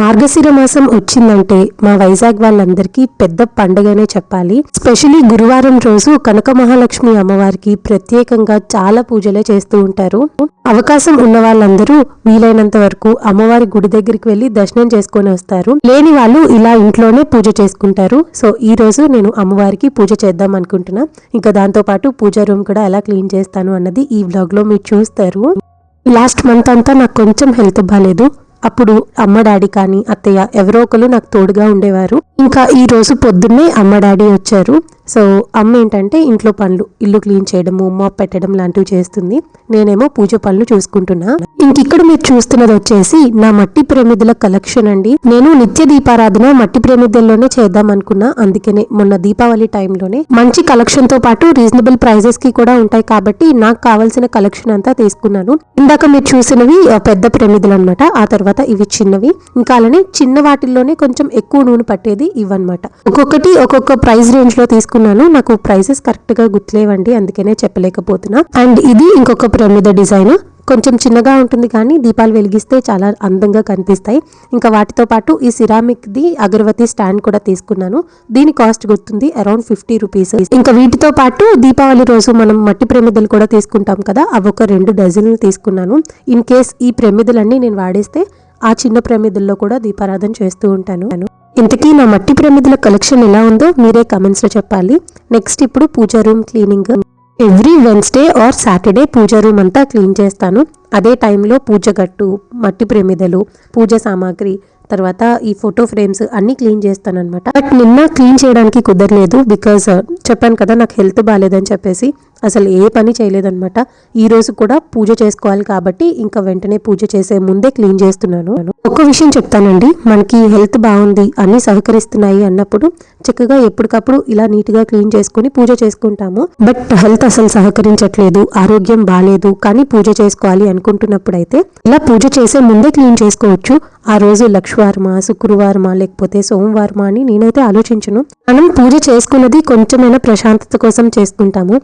మార్గశిర మాసం వచ్చిందంటే మా వైజాగ్ వాళ్ళందరికీ పెద్ద పండగనే చెప్పాలి. స్పెషలీ గురువారం రోజు కనక మహాలక్ష్మి అమ్మవారికి ప్రత్యేకంగా చాలా పూజలే చేస్తూ ఉంటారు. అవకాశం ఉన్న వాళ్ళందరూ వీలైనంత వరకు అమ్మవారి గుడి దగ్గరికి వెళ్ళి దర్శనం చేసుకొని వస్తారు. లేని వాళ్ళు ఇలా ఇంట్లోనే పూజ చేసుకుంటారు. సో ఈ రోజు నేను అమ్మవారికి పూజ చేద్దాం అనుకుంటున్నా. ఇంకా దాంతో పాటు పూజ రూమ్ కూడా ఎలా క్లీన్ చేస్తాను అన్నది ఈ వ్లాగ్లో మీరు చూస్తారు. లాస్ట్ మంత్ అంతా నాకు కొంచెం హెల్త్ బాగాలేదు అప్పుడు అమ్మ డాడీ కానీ అత్తయ్య ఎవరో ఒకరు నాకు తోడుగా ఉండేవారు. ఇంకా ఈ రోజు పొద్దున్నే అమ్మ డాడీ వచ్చారు. సో అమ్మ ఏంటంటే ఇంట్లో పనులు ఇల్లు క్లీన్ చేయడము మాప్ పెట్టడం లాంటివి చేస్తుంది. నేనేమో పూజ పనులు చూసుకుంటున్నా. ఇంకిక్కడ మీరు చూస్తున్నది వచ్చేసి నా మట్టి ప్రేమిదుల కలెక్షన్ అండి. నేను నిత్య దీపారాధన మట్టి ప్రేమిదుల్లోనే చేద్దాం అనుకున్నా. అందుకనే మొన్న దీపావళి టైంలోనే మంచి కలెక్షన్తో పాటు రీజనబుల్ ప్రైజెస్కి కూడా ఉంటాయి కాబట్టి నాకు కావాల్సిన కలెక్షన్ అంతా తీసుకున్నాను. ఇందాక మీరు చూసినవి పెద్ద ప్రేమిదులు అనమాట ఆ తర్వాత ఇవి చిన్నవి. ఇంకా అలానే చిన్న వాటిల్లోనే కొంచెం ఎక్కువ నూనె పట్టేది ఇవన్నమాట. ఒక్కొక్కటి ఒక్కొక్క ప్రైస్ రేంజ్లో తీసుకున్నాను నాకు ప్రైసెస్ కరెక్ట్గా గుర్తులేవండి అందుకనే చెప్పలేకపోతున్నా. అండ్ ఇది ఇంకొక ప్రమిద డిజైన్. కొంచెం చిన్నగా ఉంటుంది కానీ దీపాలు వెలిగిస్తే చాలా అందంగా కనిపిస్తాయి. ఇంకా వాటితో పాటు ఈ సిరామిక్ ది అగరవతి స్టాండ్ కూడా తీసుకున్నాను. దీని కాస్ట్ గుర్తుంది అరౌండ్ ఫిఫ్టీ రూపీస్. ఇంకా వీటితో పాటు దీపావళి రోజు మనం మట్టి ప్రమిదలు కూడా తీసుకుంటాం కదా అవి ఒక రెండు డజన్లు తీసుకున్నాను. ఇన్ కేస్ ఈ ప్రమిదలన్నీ నేను వాడేస్తే ఆ చిన్న ప్రమిదల్లో కూడా దీపారాధన చేస్తూ ఉంటాను. ఇంతకీ నా మట్టి ప్రమిదల కలెక్షన్ ఎలా ఉందో మీరే కమెంట్స్లో చెప్పాలి. నెక్స్ట్ ఇప్పుడు puja room cleaning. Every Wednesday or Saturday puja room అంతా క్లీన్ చేస్తాను. అదే టైంలో పూజ గట్టు మట్టి ప్రమిదలు పూజ సామాగ్రి తర్వాత ఈ ఫోటో ఫ్రేమ్స్ అన్ని క్లీన్ చేస్తాను అనమాట బట్ నిన్న క్లీన్ చేయడానికి కుదరలేదు బికాజ్ చెప్పాను కదా నాకు హెల్త్ బాగాలేదని చెప్పేసి. అసలు ఏ పని చేయలేదన్నమాట. ఈ రోజు కూడా పూజ చేసుకోవాలి కాబట్టి ఇంకా వెంటనే పూజ చేసే ముందే క్లీన్ చేస్తున్నాను. ఒక విషయం చెప్తానండి. మనకి హెల్త్ బాగుంది అన్ని సహకరిస్తున్నాయి అన్నప్పుడు చక్కగా ఎప్పటికప్పుడు ఇలా నీట్గా క్లీన్ చేసుకుని పూజ చేసుకుంటాము. బట్ హెల్త్ అసలు సహకరించట్లేదు ఆరోగ్యం బాగాలేదు కానీ పూజ చేసుకోవాలి అనుకుంటున్నప్పుడు అయితే ఇలా పూజ చేసే ముందే క్లీన్ చేసుకోవచ్చు. ఆ రోజు లక్ష్వారమ శుక్రవారమా లేకపోతే సోమవారమా అని నేనైతే ఆలోచించను. మనం పూజ చేసుకున్నది కొంచెమైనా ప్రశాంతత కోసం చేసుకుంటాము.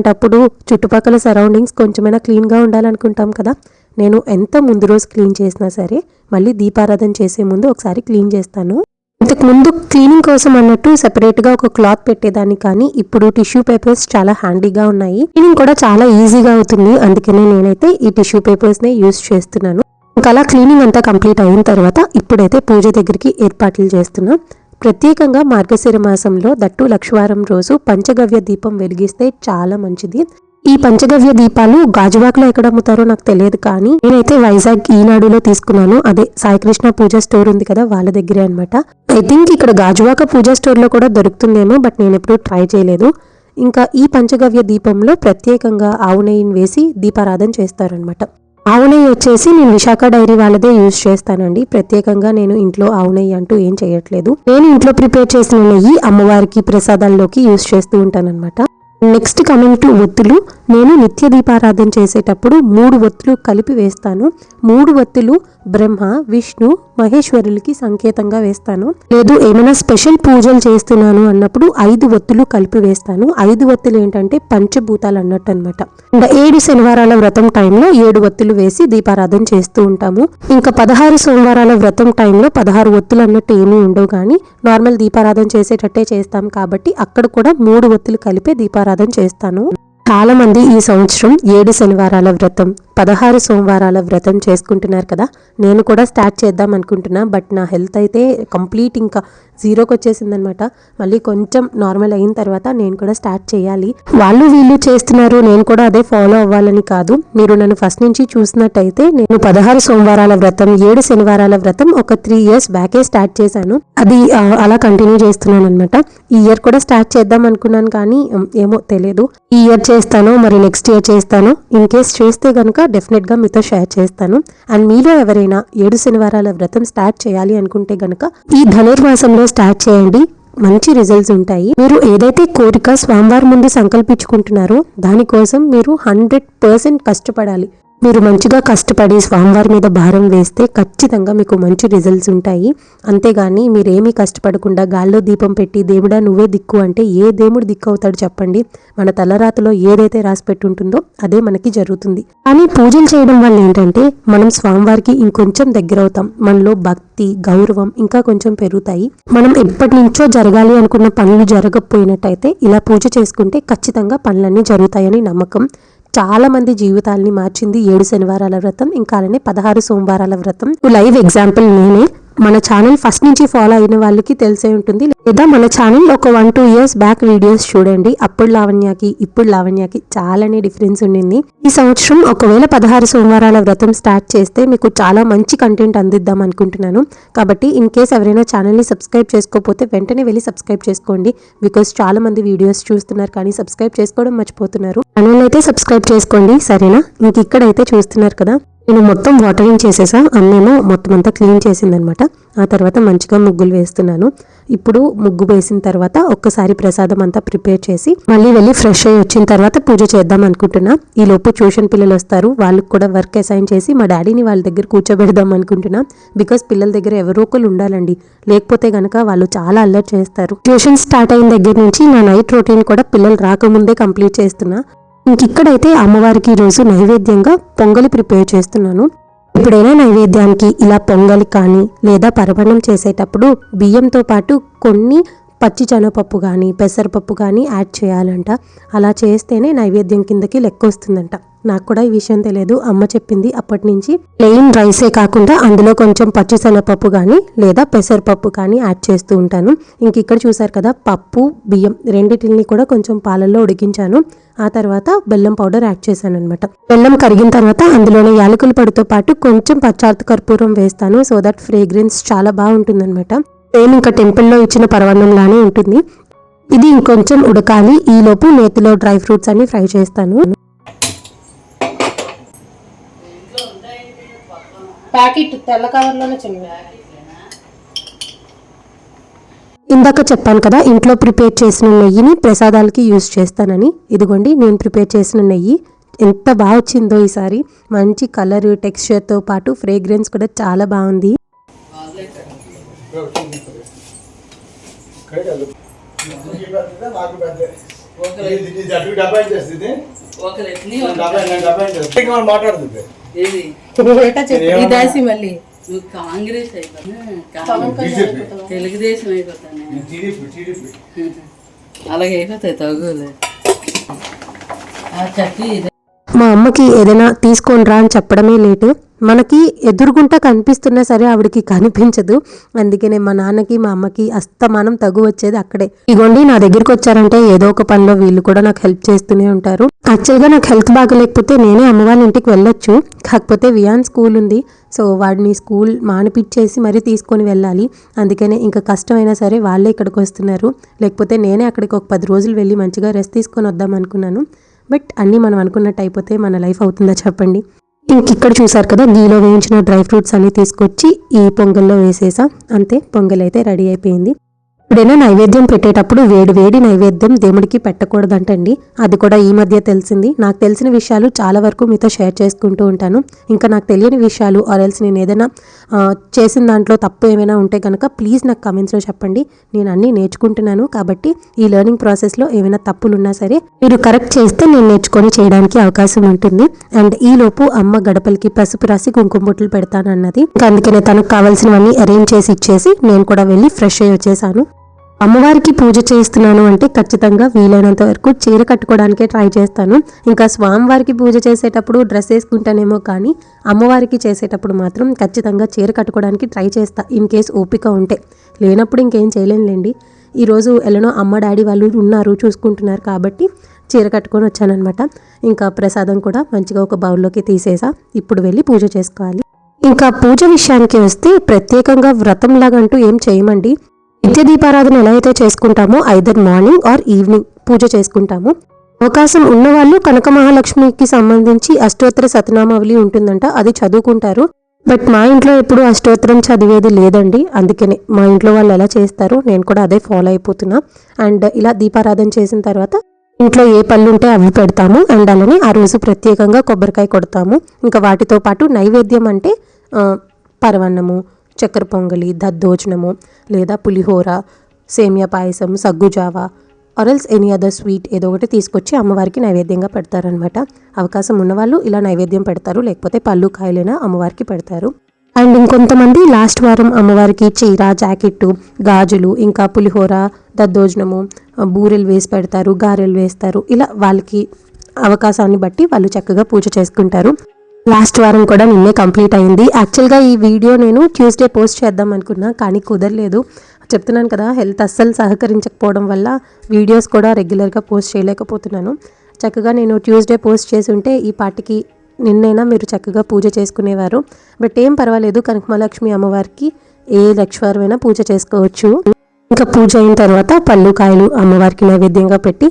అలాంటప్పుడు చుట్టుపక్కల సరౌండింగ్స్ కొంచెమైనా క్లీన్గా ఉండాలనుకుంటాం కదా. నేను ఎంత ముందు రోజు క్లీన్ చేసినా సరే మళ్ళీ దీపారాధన చేసే ముందు ఒకసారి క్లీన్ చేస్తాను. ఇంతకు ముందు క్లీనింగ్ కోసం అన్నట్టు సెపరేట్గా ఒక క్లాత్ పెట్టేదాన్ని కానీ ఇప్పుడు టిష్యూ పేపర్స్ చాలా హ్యాండీగా ఉన్నాయి. క్లీనింగ్ కూడా చాలా ఈజీగా అవుతుంది. అందుకనే నేనైతే ఈ టిష్యూ పేపర్స్ నే యూస్ చేస్తున్నాను. ఇంకా అలా క్లీనింగ్ అంతా కంప్లీట్ అయిన తర్వాత ఇప్పుడైతే పూజ దగ్గరికి ఏర్పాట్లు చేస్తున్నాను ప్రత్యేకంగా మార్గశిర మాసంలో దట్టు లక్షవారం రోజు పంచగవ్య దీపం వెలిగిస్తే చాలా మంచిది. ఈ పంచగవ్య దీపాలు గాజువాకలో ఎక్కడ అమ్ముతారో నాకు తెలియదు కానీ నేనైతే వైజాగ్ ఈనాడులో తీసుకున్నాను. అదే సాయికృష్ణ పూజ స్టోర్ ఉంది కదా వాళ్ళ దగ్గరే అన్నమాట. ఐ థింక్ ఇక్కడ గాజువాక పూజ స్టోర్లో కూడా దొరుకుతుందేమో బట్ నేను ఎప్పుడూ ట్రై చేయలేదు. ఇంకా ఈ పంచగవ్య దీపంలో ప్రత్యేకంగా ఆవు నెయ్యిని వేసి దీపారాధన చేస్తారనమాట ఆవు నెయ్యి వచ్చేసి నేను విశాఖ డైరీ వాళ్ళదే యూజ్ చేస్తానండి. ప్రత్యేకంగా నేను ఇంట్లో ఆవు నెయ్యి అంటూ ఏం చేయట్లేదు. నేను ఇంట్లో ప్రిపేర్ చేసిన నెయ్యి అమ్మవారికి ప్రసాదాల్లోకి యూజ్ చేస్తూ ఉంటానన్నమాట. నెక్స్ట్ కమింగ్ టు ఒత్తులు. నేను నిత్య దీపారాధన చేసేటప్పుడు మూడు ఒత్తులు కలిపి వేస్తాను. మూడు ఒత్తులు బ్రహ్మ విష్ణు మహేశ్వరులకి సంకేతంగా వేస్తాను. లేదు ఏమైనా స్పెషల్ పూజలు చేస్తున్నాను అన్నప్పుడు ఐదు ఒత్తులు కలిపి వేస్తాను. ఐదు ఒత్తులు ఏంటంటే పంచభూతాలు అన్నట్టు అనమాట ఇంకా ఏడు శనివారాల వ్రతం టైంలో ఏడు ఒత్తులు వేసి దీపారాధన చేస్తూ ఉంటాము. ఇంకా పదహారు సోమవారాల వ్రతం టైంలో పదహారు ఒత్తులు అన్నట్టు ఏమీ ఉండవు కానీ నార్మల్ దీపారాధన చేసేటట్టే చేస్తాం కాబట్టి అక్కడ కూడా మూడు ఒత్తులు కలిపే దీపారాధన చేస్తాను. చాలా మంది ఈ సంవత్సరం ఏడు శనివారాల వ్రతం పదహారు సోమవారాల వ్రతం చేసుకుంటున్నారు కదా. నేను కూడా స్టార్ట్ చేద్దాం అనుకుంటున్నా బట్ నా హెల్త్ అయితే కంప్లీట్ ఇంకా జీరోకి వచ్చేసిందనమాట. మళ్ళీ కొంచెం నార్మల్ అయిన తర్వాత నేను కూడా స్టార్ట్ చేయాలి. వాళ్ళు వీళ్ళు చేస్తున్నారు నేను కూడా అదే ఫాలో అవ్వాలని కాదు. మీరు నన్ను ఫస్ట్ నుంచి చూసినట్టయితే నేను పదహారు సోమవారాల వ్రతం ఏడు శనివారాల వ్రతం ఒక త్రీ ఇయర్స్ బ్యాకే స్టార్ట్ చేశాను. అది అలా కంటిన్యూ చేస్తున్నాను అనమాట ఈ ఇయర్ కూడా స్టార్ట్ చేద్దాం అనుకున్నాను కానీ ఏమో తెలియదు. ఈ ఇయర్ చేస్తాను మరి నెక్స్ట్ ఇయర్ చేస్తాను. ఇన్ కేస్ చేస్తే కనుక డెఫినెట్గా మీతో షేర్ చేస్తాను. అండ్ మీలో ఎవరైనా ఏడు శనివారాల వ్రతం స్టార్ట్ చేయాలి అనుకుంటే గనుక ఈ ధనుర్మాసంలో స్టార్ట్ చేయండి. మంచి రిజల్ట్స్ ఉంటాయి. మీరు ఏదైతే కోరిక స్వామివారి ముందు సంకల్పించుకుంటున్నారో దానికోసం మీరు హండ్రెడ్ పర్సెంట్ కష్టపడాలి. మీరు మంచిగా కష్టపడి స్వామివారి మీద భారం వేస్తే ఖచ్చితంగా మీకు మంచి రిజల్ట్స్ ఉంటాయి. అంతేగాని మీరేమీ కష్టపడకుండా గాల్లో దీపం పెట్టి దేవుడా నువ్వే దిక్కు అంటే ఏ దేవుడు దిక్కు అవుతాడు చెప్పండి. మన తలరాతలో ఏదైతే రాసి పెట్టి ఉంటుందో అదే మనకి జరుగుతుంది. కానీ పూజలు చేయడం వల్ల ఏంటంటే మనం స్వామివారికి ఇంకొంచెం దగ్గర అవుతాం. మనలో భక్తి గౌరవం ఇంకా కొంచెం పెరుగుతాయి. మనం ఎప్పటి నుంచో జరగాలి అనుకున్న పనులు జరగకపోయినట్టయితే ఇలా పూజ చేసుకుంటే ఖచ్చితంగా పనులన్నీ జరుగుతాయని నమ్మకం. చాలా మంది జీవితాల్ని మార్చింది ఏడు శనివారాల వ్రతం ఇంకా అలానే పదహారు సోమవారాల వ్రతం. లైవ్ ఎగ్జాంపుల్ నేనే. మన ఛానల్ ఫస్ట్ నుంచి ఫాలో అయిన వాళ్ళకి తెలిసే ఉంటుంది. లేదా మన ఛానల్ ఒక one two years back videos చూడండి. అప్పుడు లావణ్యకి ఇప్పుడు లావణ్యకి చాలానే డిఫరెన్స్ ఉండింది. ఈ సంవత్సరం ఒకవేళ పదహారు సోమవారాల వ్రతం స్టార్ట్ చేస్తే మీకు చాలా మంచి కంటెంట్ అందిద్దాం అనుకుంటున్నాను. కాబట్టి ఇన్ కేస్ ఎవరైనా ఛానల్ని సబ్స్క్రైబ్ చేసుకోకపోతే వెంటనే వెళ్ళి సబ్స్క్రైబ్ చేసుకోండి. బికాస్ చాలా మంది వీడియోస్ చూస్తున్నారు కానీ సబ్స్క్రైబ్ చేసుకోవడం మర్చిపోతున్నారు. ఛానల్ అయితే సబ్స్క్రైబ్ చేసుకోండి. సరేనా? ఇంక ఇక్కడైతే చూస్తున్నారు కదా? నేను మొత్తం వాటరింగ్ చేసేసా అమ్మేమో మొత్తం అంతా క్లీన్ చేసిందనమాట. ఆ తర్వాత మంచిగా ముగ్గులు వేస్తున్నాను. ఇప్పుడు ముగ్గు వేసిన తర్వాత ఒక్కసారి ప్రసాదం అంతా ప్రిపేర్ చేసి మళ్ళీ వెళ్ళి ఫ్రెష్ అయ్యి వచ్చిన తర్వాత పూజ చేద్దాం అనుకుంటున్నా. ఈ లోపు ట్యూషన్ పిల్లలు వస్తారు వాళ్ళకి కూడా వర్క్ అసైన్ చేసి మా డాడీని వాళ్ళ దగ్గర కూర్చోబెడదాం అనుకుంటున్నా. బికాస్ పిల్లల దగ్గర ఎవరో ఒకరు ఉండాలండి. లేకపోతే గనక వాళ్ళు చాలా అల్లరి చేస్తారు. ట్యూషన్ స్టార్ట్ అయిన దగ్గర నుంచి నా నైట్ రొటీన్ కూడా పిల్లలు రాకముందే కంప్లీట్ చేస్తున్నా. ఇంకిక్కడైతే అమ్మవారికి ఈరోజు నైవేద్యంగా పొంగలి ప్రిపేర్ చేస్తున్నాను. ఎప్పుడైనా నైవేద్యానికి ఇలా పొంగలి కానీ లేదా పరమణం చేసేటప్పుడు బియ్యంతో పాటు కొన్ని పచ్చి శనగపప్పు కానీ పెసరపప్పు కానీ యాడ్ చేయాలంట. అలా చేస్తేనే నైవేద్యం కిందకి లెక్క వస్తుందంట నాకు కూడా ఈ విషయం తెలియదు అమ్మ చెప్పింది అప్పటి నుంచి ప్లెయిన్ రైసే కాకుండా అందులో కొంచెం పచ్చిశనగపప్పు కానీ లేదా పెసరపప్పు కానీ యాడ్ చేస్తూ ఉంటాను. ఇంక ఇక్కడ చూసారు కదా పప్పు బియ్యం రెండింటిని కూడా కొంచెం పాలల్లో ఉడికించాను. ఆ తర్వాత బెల్లం పౌడర్ యాడ్ చేశాను అనమాట బెల్లం కరిగిన తర్వాత అందులోనే యాలకుల పొడితో పాటు కొంచెం పచ్చార్త కర్పూరం వేస్తాను. సో దట్ ఫ్రేగ్రెన్స్ చాలా బాగుంటుంది అనమాట సేమ్ ఇంకా టెంపుల్లో ఇచ్చిన పరవన్నంలానే ఉంటుంది. ఇది ఇంకొంచెం ఉడకాలి. ఈలోపు నేతిలో డ్రై ఫ్రూట్స్ అన్ని ఫ్రై చేస్తాను. ప్యాకెట్ తెల్ల కవర్లోనే చిన్న ఇందాక చెప్పాను కదా ఇంట్లో ప్రిపేర్ చేసిన నెయ్యిని ప్రసాదాలకి యూజ్ చేస్తానని. ఇదిగోండి నేను ప్రిపేర్ చేసిన నెయ్యి. ఎంత బాగా వచ్చిందో ఈసారి. మంచి కలర్ టెక్స్చర్తో పాటు ఫ్రేగ్రెన్స్ కూడా చాలా బాగుంది. మాట్లాడుతుంది. ఈ దాసి మళ్ళీ. నువ్వు కాంగ్రెస్ అయిపోతా బీజేపీ తెలుగుదేశం అయిపోతాను. అలాగే అయిపోతాయి తగులే. ఆ చట్టి మా అమ్మకి ఏదైనా తీసుకొని రా అని చెప్పడమే లేటు. మనకి ఎదురుగుంటా కనిపిస్తున్నా సరే ఆవిడకి కనిపించదు. అందుకనే మా నాన్నకి మా అమ్మకి అస్తమానం తగు వచ్చేది అక్కడే. ఇగోండి నా దగ్గరికి వచ్చారంటే ఏదో ఒక పనిలో వీళ్ళు కూడా నాకు హెల్ప్ చేస్తూనే ఉంటారు. యాక్చువల్గా నాకు హెల్త్ బాగలేకపోతే నేనే అమ్మ వాళ్ళ ఇంటికి వెళ్ళొచ్చు. కాకపోతే వియాన్ స్కూల్ ఉంది. సో వాడిని స్కూల్ మానిపించేసి మరీ తీసుకొని వెళ్ళాలి. అందుకనే ఇంకా కష్టమైనా సరే వాళ్ళే ఇక్కడికి వస్తున్నారు. లేకపోతే నేనే అక్కడికి ఒక పది రోజులు వెళ్ళి మంచిగా రెస్ట్ తీసుకొని వద్దాం అనుకున్నాను. బట్ అన్నీ మనం అనుకున్నట్టు అయిపోతే మన లైఫ్ అవుతుందా చెప్పండి? ఇక్కడ చూసారు కదా గీలో వేయించిన డ్రై ఫ్రూట్స్ అన్ని తీసుకొచ్చి ఈ పొంగల్లో వేసేసా. అంతే పొంగల్ అయితే రెడీ అయిపోయింది. ఎప్పుడైనా నైవేద్యం పెట్టేటప్పుడు వేడి వేడి నైవేద్యం దేవుడికి పెట్టకూడదంటండి. అది కూడా ఈ మధ్య తెలిసింది. నాకు తెలిసిన విషయాలు చాలా వరకు మీతో షేర్ చేసుకుంటూ ఉంటాను. ఇంకా నాకు తెలియని విషయాలు ఆర్ఎల్స్ నేను ఏదైనా చేసిన దాంట్లో తప్పు ఏమైనా ఉంటే కనుక ప్లీజ్ నాకు కమెంట్స్లో చెప్పండి. నేను అన్నీ నేర్చుకుంటున్నాను. కాబట్టి ఈ లెర్నింగ్ ప్రాసెస్లో ఏమైనా తప్పులు ఉన్నా సరే మీరు కరెక్ట్ చేస్తే నేను నేర్చుకొని చేయడానికి అవకాశం ఉంటుంది. అండ్ ఈ లోపు అమ్మ గడపలకి పసుపు రాసి కుంకుమ బొట్లు పెడతానన్నది. ఇంకా అందుకనే తనకు కావాల్సినవన్నీ అరేంజ్ చేసి ఇచ్చేసి నేను కూడా వెళ్ళి ఫ్రెష్ అయ్యి వచ్చేసాను. అమ్మవారికి పూజ చేస్తున్నాను అంటే ఖచ్చితంగా వీలైనంత వరకు చీర కట్టుకోవడానికే ట్రై చేస్తాను. ఇంకా స్వామివారికి పూజ చేసేటప్పుడు డ్రెస్ వేసుకుంటానేమో కానీ అమ్మవారికి చేసేటప్పుడు మాత్రం ఖచ్చితంగా చీర కట్టుకోవడానికి ట్రై చేస్తా ఇన్ కేస్ ఓపిక ఉంటే. లేనప్పుడు ఇంకేం చేయలేనులేండి. ఈరోజు ఎలానో అమ్మ డాడీ వాళ్ళు ఉన్నారు చూసుకుంటున్నారు కాబట్టి చీర కట్టుకొని వచ్చానమాట ఇంకా ప్రసాదం కూడా మంచిగా ఒక బౌల్లోకి తీసేసా. ఇప్పుడు వెళ్ళి పూజ చేసుకోవాలి. ఇంకా పూజ విషయానికి వస్తే ప్రత్యేకంగా వ్రతం లాగంటూ ఏం చేయమండి. నిత్య దీపారాధన ఎలా అయితే చేసుకుంటామో either morning or evening puja చేసుకుంటాము. అవకాశం ఉన్నవాళ్ళు కనక మహాలక్ష్మికి సంబంధించి అష్టోత్తర సతనామావళి ఉంటుందంట అది చదువుకుంటారు. బట్ మా ఇంట్లో ఎప్పుడు అష్టోత్తరం చదివేది లేదండి అందుకనే మా ఇంట్లో వాళ్ళు ఎలా చేస్తారు నేను కూడా అదే ఫాలో అయిపోతున్నా. అండ్ ఇలా దీపారాధన చేసిన తర్వాత ఇంట్లో ఏ పళ్ళు ఉంటే అవి పెడతాము అండ్ అలానే ఆ రోజు ప్రత్యేకంగా కొబ్బరికాయ కొడతాము. ఇంకా వాటితో పాటు నైవేద్యం అంటే పరవన్నము చక్కెర పొంగలి దద్దోజనము లేదా పులిహోర సేమియా పాయసం సగ్గుజావా ఆరల్స్ ఎనీ అదర్ స్వీట్ ఏదో ఒకటి తీసుకొచ్చి అమ్మవారికి నైవేద్యంగా పెడతారనమాట అవకాశం ఉన్నవాళ్ళు ఇలా నైవేద్యం పెడతారు లేకపోతే పళ్ళు కాయలైనా అమ్మవారికి పెడతారు. అండ్ ఇంకొంతమంది లాస్ట్ వారం అమ్మవారికి చీర జాకెట్టు గాజులు ఇంకా పులిహోర దద్దోజనము బూరెలు వేసి పెడతారు గారెలు వేస్తారు. ఇలా వాళ్ళకి అవకాశాన్ని బట్టి వాళ్ళు చక్కగా పూజ చేసుకుంటారు. లాస్ట్ వారం కూడా నిన్నే కంప్లీట్ అయింది. యాక్చువల్గా ఈ వీడియో నేను ట్యూస్డే పోస్ట్ చేద్దాం అనుకున్నా కానీ కుదరలేదు. చెప్తున్నాను కదా హెల్త్ అస్సలు సహకరించకపోవడం వల్ల వీడియోస్ కూడా రెగ్యులర్గా పోస్ట్ చేయలేకపోతున్నాను. చక్కగా నేను ట్యూస్డే పోస్ట్ చేసి ఉంటే ఈ పాటికి నిన్నైనా మీరు చక్కగా పూజ చేసుకునేవారు. బట్ ఏం పర్వాలేదు కనకమహాలక్ష్మి అమ్మవారికి ఏ లక్ష్వారమైనా పూజ చేసుకోవచ్చు. ఇంకా పూజ అయిన తర్వాత పళ్ళు కాయలు అమ్మవారికి నైవేద్యంగా పెట్టి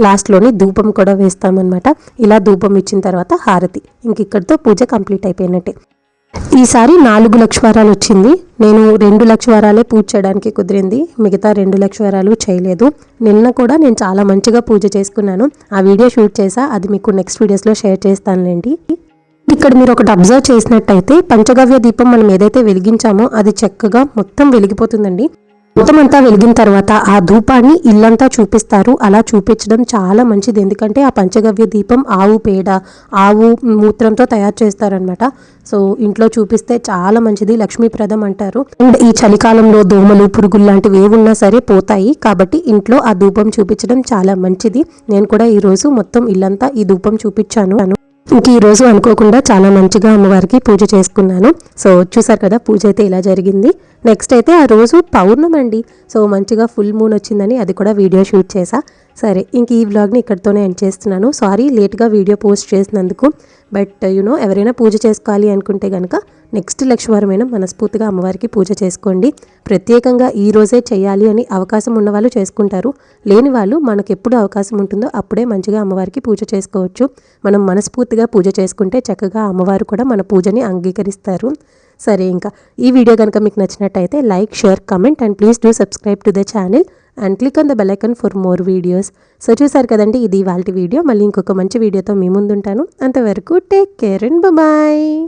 లాస్ట్లోని ధూపం కూడా వేస్తామన్నమాట. ఇలా ధూపం ఇచ్చిన తర్వాత హారతి. ఇంక ఇక్కడితో పూజ కంప్లీట్ అయిపోయినట్టే. ఈసారి నాలుగు లక్షవారాలు వచ్చింది. నేను రెండు లక్షవారాలే పూజ చేయడానికి కుదిరింది. మిగతా రెండు లక్షవారాలు చేయలేదు. నిన్న కూడా నేను చాలా మంచిగా పూజ చేసుకున్నాను. ఆ వీడియో షూట్ చేసా. అది మీకు నెక్స్ట్ వీడియోస్లో షేర్ చేస్తానులేండి. ఇక్కడ మీరు ఒకటి అబ్జర్వ్ చేసినట్టయితే పంచగవ్య దీపం మనం ఏదైతే వెలిగించామో అది చక్కగా మొత్తం వెలిగిపోతుందండి. మొత్తం అంతా వెలిగిన తర్వాత ఆ ధూపాన్ని ఇల్లంతా చూపిస్తారు. అలా చూపించడం చాలా మంచిది. ఎందుకంటే ఆ పంచగవ్య దీపం ఆవు పేడ ఆవు మూత్రంతో తయారు చేస్తారనమాట సో ఇంట్లో చూపిస్తే చాలా మంచిది. లక్ష్మీప్రదం అంటారు. అండ్ ఈ చలికాలంలో దోమలు పురుగులు లాంటివి ఏమున్నా సరే పోతాయి. కాబట్టి ఇంట్లో ఆ ధూపం చూపించడం చాలా మంచిది. నేను కూడా ఈ రోజు మొత్తం ఇల్లంతా ఈ ధూపం చూపించాను. ఇంక ఈరోజు అనుకోకుండా చాలా మంచిగా అమ్మవారికి పూజ చేసుకున్నాను. సో చూసారు కదా పూజ అయితే ఇలా జరిగింది. నెక్స్ట్ అయితే ఆ రోజు పౌర్ణమి అండి. సో మంచిగా ఫుల్ మూన్ వచ్చిందని అది కూడా వీడియో షూట్ చేశా సరే ఇంక ఈ వ్లాగ్ని ఇక్కడితోనే ఎండ్ చేస్తున్నాను. సారీ లేట్గా వీడియో పోస్ట్ చేసినందుకు. బట్ uh, యునో ఎవరైనా పూజ చేసుకోవాలి అనుకుంటే కనుక నెక్స్ట్ లక్ష్మీవారమైన మనస్ఫూర్తిగా అమ్మవారికి పూజ చేసుకోండి. ప్రత్యేకంగా ఈ రోజే చేయాలి అని అవకాశం ఉన్నవాళ్ళు చేసుకుంటారు. లేని వాళ్ళు మనకు ఎప్పుడు అవకాశం ఉంటుందో అప్పుడే మంచిగా అమ్మవారికి పూజ చేసుకోవచ్చు. మనం మనస్ఫూర్తిగా పూజ చేసుకుంటే చక్కగా అమ్మవారు కూడా మన పూజని అంగీకరిస్తారు. సరే ఇంకా ఈ వీడియో కనుక మీకు నచ్చినట్టయితే like share comment and please do subscribe to the channel and click on the bell for more videos so చూసారు కదండి ఇది వాళ్ళ వీడియో మళ్ళీ ఇంకొక మంచి వీడియోతో మీ ముందుంటాను. అంతవరకు టేక్ కేర్ అండ్ బాయ్